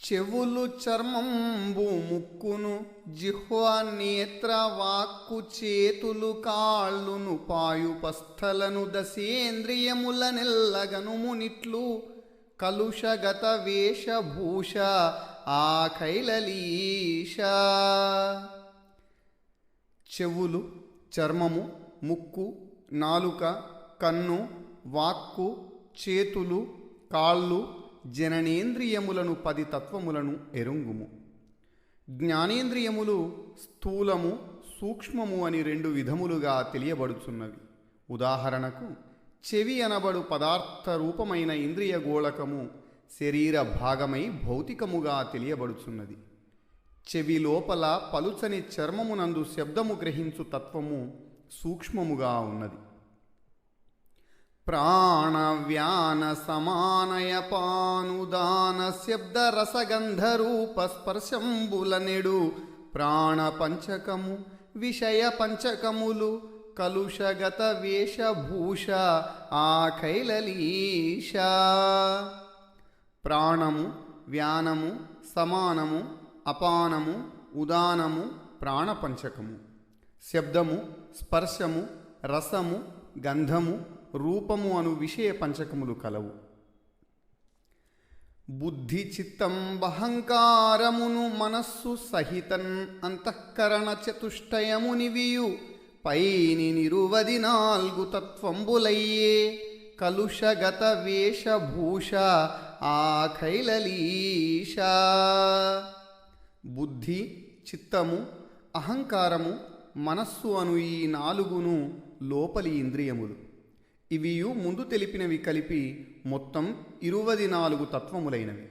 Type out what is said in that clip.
చెవులు చర్మంబు ముక్కును జిహ్వ నేత్ర వాక్కు చేతులు కాళ్ళును పాయుపస్థలను దశేంద్రియముల నెల్లగను మునిట్లు కలుషగత వేషభూష ఆ కైలలీష చెవులు చర్మము ముక్కు నాలుక కన్ను వాక్కు చేతులు కాళ్ళు జననేంద్రియములను పది తత్వములను ఎరుంగుము. జ్ఞానేంద్రియములు స్థూలము సూక్ష్మము అని రెండు విధములుగా తెలియబడుచున్నవి. ఉదాహరణకు చెవి అనబడు పదార్థ రూపమైన ఇంద్రియ గోళకము శరీర భాగమై భౌతికముగా తెలియబడుచున్నది. చెవి లోపల పలుచని చర్మమునందు శబ్దము గ్రహించు తత్వము సూక్ష్మముగా ఉన్నది. ప్రాణవ్యానసమానయపానుదానశబ్దరసగంధరూపస్పర్శంబులనెడు ప్రాణపంచకము విషయపంచకములు కలుషగత వేషభూష ఆఖైలలీష. ప్రాణము వ్యానము సమానము అపానము ఉదానము ప్రాణపంచకము. శబ్దము స్పర్శము రసము గంధము రూపము అను విషయ పంచకములు కలవు. బుద్ధి చిత్తం అహంకారమును మనస్సు సహితన్ అంతఃకరణ చతుష్టయమునివియు పైని నిరువది నాల్గు తత్వంబులయ్యే. కలుషగత వేషభూష ఆఖైలలీష. బుద్ధి చిత్తము అహంకారము మనస్సు అను ఈ నాలుగును లోపలి ఇంద్రియములు. ఇవియు ముందు తెలిపినవి కలిపి మొత్తం ఇరువది నాలుగు తత్వములైనవి.